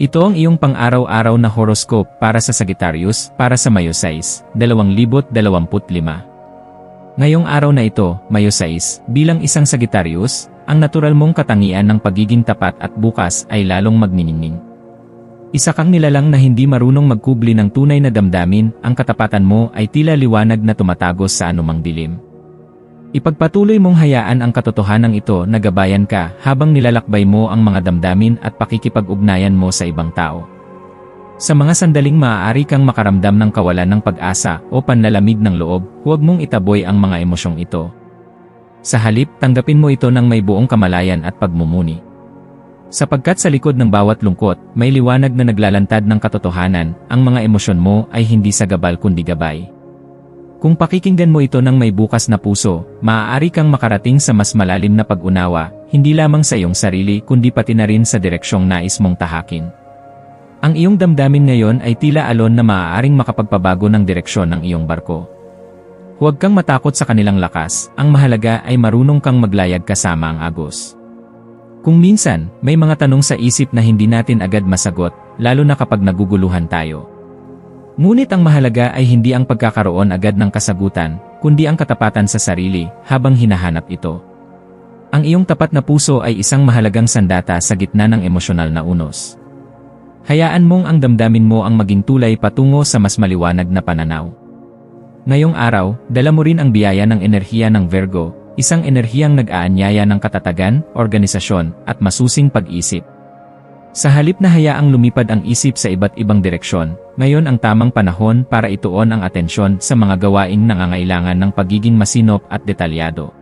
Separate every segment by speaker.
Speaker 1: Ito ang iyong pang-araw-araw na horoscope para sa Sagittarius para sa Mayo 6, 2025. Ngayong araw na ito, Mayo 6, bilang isang Sagittarius, ang natural mong katangian ng pagiging tapat at bukas ay lalong magniningning. Isa kang nilalang na hindi marunong magkubli ng tunay na damdamin, ang katapatan mo ay tila liwanag na tumatagos sa anumang dilim. Ipagpatuloy mong hayaan ang katotohanan ito na gabayan ka habang nilalakbay mo ang mga damdamin at pakikipag-ugnayan mo sa ibang tao. Sa mga sandaling maaari kang makaramdam ng kawalan ng pag-asa o panlalamig ng loob, huwag mong itaboy ang mga emosyong ito. Sa halip, tanggapin mo ito ng may buong kamalayan at pagmumuni. Sapagkat sa likod ng bawat lungkot, may liwanag na naglalantad ng katotohanan, ang mga emosyon mo ay hindi sagabal kundi gabay. Kung pakikinggan mo ito ng may bukas na puso, maaari kang makarating sa mas malalim na pag-unawa, hindi lamang sa iyong sarili kundi pati na rin sa direksyong nais mong tahakin. Ang iyong damdamin ngayon ay tila alon na maaaring makapagpabago ng direksyon ng iyong barko. Huwag kang matakot sa kanilang lakas, ang mahalaga ay marunong kang maglayag kasama ang agos. Kung minsan, may mga tanong sa isip na hindi natin agad masagot, lalo na kapag naguguluhan tayo. Ngunit ang mahalaga ay hindi ang pagkakaroon agad ng kasagutan, kundi ang katapatan sa sarili habang hinahanap ito. Ang iyong tapat na puso ay isang mahalagang sandata sa gitna ng emosyonal na unos. Hayaan mong ang damdamin mo ang maging tulay patungo sa mas maliwanag na pananaw. Ngayong araw, dala mo rin ang biyaya ng enerhiya ng Virgo, isang enerhiyang nag-aanyaya ng katatagan, organisasyon, at masusing pag-isip. Sa halip na hayaang lumipad ang isip sa iba't ibang direksyon, ngayon ang tamang panahon para ituon ang atensyon sa mga gawaing nangangailangan ng pagiging masinop at detalyado.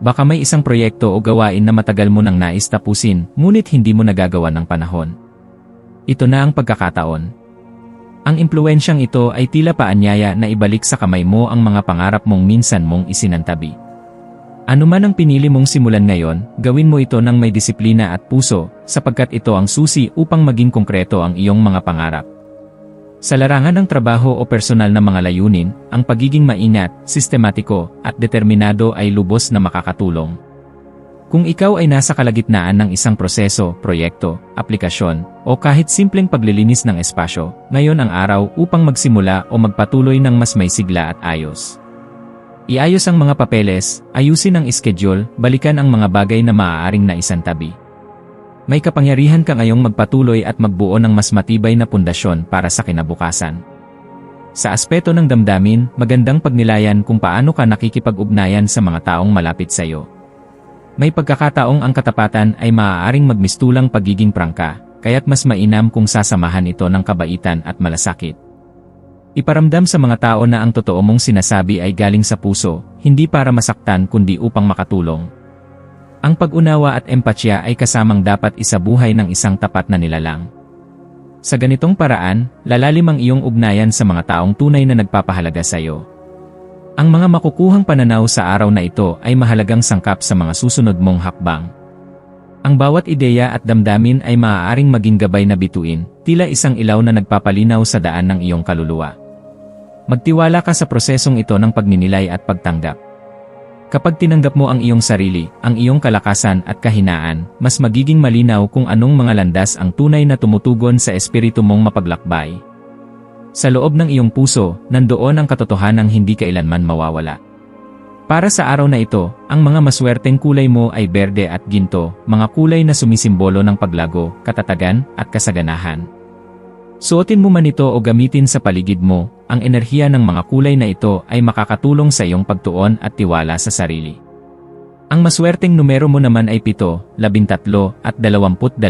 Speaker 1: Baka may isang proyekto o gawain na matagal mo nang nais tapusin, ngunit hindi mo nagagawa ng panahon. Ito na ang pagkakataon. Ang impluensyang ito ay tila paanyaya na ibalik sa kamay mo ang mga pangarap mong minsan mong isinantabi. Ano man ang pinili mong simulan ngayon, gawin mo ito ng may disiplina at puso, sapagkat ito ang susi upang maging konkreto ang iyong mga pangarap. Sa larangan ng trabaho o personal na mga layunin, ang pagiging maingat, sistematiko, at determinado ay lubos na makakatulong. Kung ikaw ay nasa kalagitnaan ng isang proseso, proyekto, aplikasyon, o kahit simpleng paglilinis ng espasyo, ngayon ang araw upang magsimula o magpatuloy ng mas may sigla at ayos. Iayos ang mga papeles, ayusin ang schedule, balikan ang mga bagay na maaaring naisantabi. May kapangyarihan ka ngayong magpatuloy at magbuo ng mas matibay na pundasyon para sa kinabukasan. Sa aspeto ng damdamin, magandang pagnilayan kung paano ka nakikipag-ugnayan sa mga taong malapit sa iyo. May pagkakataong ang katapatan ay maaaring magmistulang pagiging prangka, kaya't mas mainam kung sasamahan ito ng kabaitan at malasakit. Iparamdam sa mga tao na ang totoo mong sinasabi ay galing sa puso, hindi para masaktan kundi upang makatulong. Ang pag-unawa at empatya ay kasamang dapat isabuhay ng isang tapat na nilalang. Sa ganitong paraan, lalalim ang iyong ugnayan sa mga taong tunay na nagpapahalaga sa iyo. Ang mga makukuhang pananaw sa araw na ito ay mahalagang sangkap sa mga susunod mong hakbang. Ang bawat ideya at damdamin ay maaaring maging gabay na bituin, tila isang ilaw na nagpapalinaw sa daan ng iyong kaluluwa. Magtiwala ka sa prosesong ito ng pagninilay at pagtanggap. Kapag tinanggap mo ang iyong sarili, ang iyong kalakasan at kahinaan, mas magiging malinaw kung anong mga landas ang tunay na tumutugon sa espiritu mong mapaglakbay. Sa loob ng iyong puso, nandoon ang katotohanang hindi kailanman mawawala. Para sa araw na ito, ang mga maswerteng kulay mo ay berde at ginto, mga kulay na sumisimbolo ng paglago, katatagan, at kasaganahan. Suotin mo man ito o gamitin sa paligid mo, ang enerhiya ng mga kulay na ito ay makakatulong sa iyong pagtuon at tiwala sa sarili. Ang maswerteng numero mo naman ay 7, 13 at 22.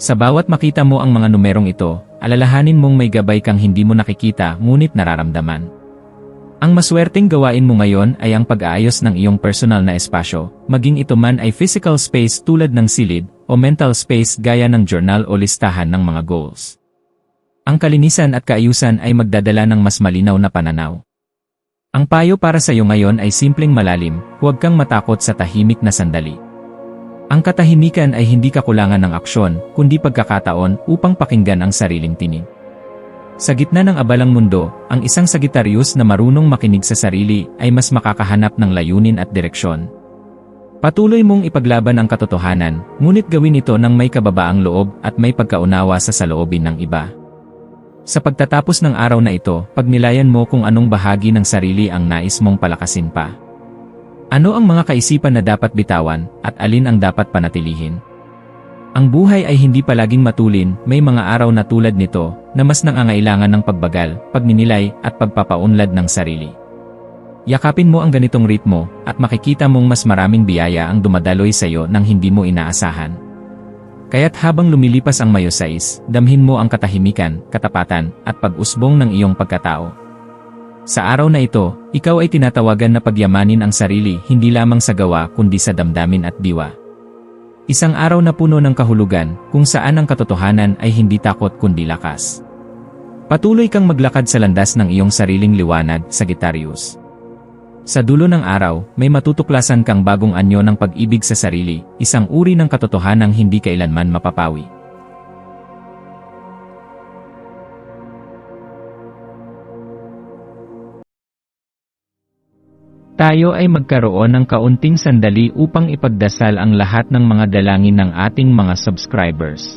Speaker 1: Sa bawat makita mo ang mga numerong ito, alalahanin mong may gabay kang hindi mo nakikita ngunit nararamdaman. Ang maswerteng gawain mo ngayon ay ang pag-aayos ng iyong personal na espasyo, maging ito man ay physical space tulad ng silid, o mental space gaya ng journal o listahan ng mga goals. Ang kalinisan at kaayusan ay magdadala ng mas malinaw na pananaw. Ang payo para sa iyo ngayon ay simpleng malalim, huwag kang matakot sa tahimik na sandali. Ang katahimikan ay hindi kakulangan ng aksyon, kundi pagkakataon upang pakinggan ang sariling tinig. Sa gitna ng abalang mundo, ang isang Sagittarius na marunong makinig sa sarili ay mas makakahanap ng layunin at direksyon. Patuloy mong ipaglaban ang katotohanan, ngunit gawin ito ng may kababaang loob at may pagkaunawa sa saloobin ng iba. Sa pagtatapos ng araw na ito, pagnilayan mo kung anong bahagi ng sarili ang nais mong palakasin pa. Ano ang mga kaisipan na dapat bitawan at alin ang dapat panatilihin? Ang buhay ay hindi palaging matulin, may mga araw na tulad nito na mas nangangailangan ng pagbagal, pagninilay at pagpapaunlad ng sarili. Yakapin mo ang ganitong ritmo at makikita mong mas maraming biyaya ang dumadaloy sa iyo nang hindi mo inaasahan. Kaya't habang lumilipas ang Mayo 6, damhin mo ang katahimikan, katapatan, at pag-usbong ng iyong pagkatao. Sa araw na ito, ikaw ay tinatawagan na pagyamanin ang sarili hindi lamang sa gawa kundi sa damdamin at diwa. Isang araw na puno ng kahulugan, kung saan ang katotohanan ay hindi takot kundi lakas. Patuloy kang maglakad sa landas ng iyong sariling liwanag, Sagittarius. Sa dulo ng araw, may matutuklasan kang bagong anyo ng pag-ibig sa sarili, isang uri ng katotohanang hindi kailanman mapapawi. Tayo ay magkaroon ng kaunting sandali upang ipagdasal ang lahat ng mga dalangin ng ating mga subscribers,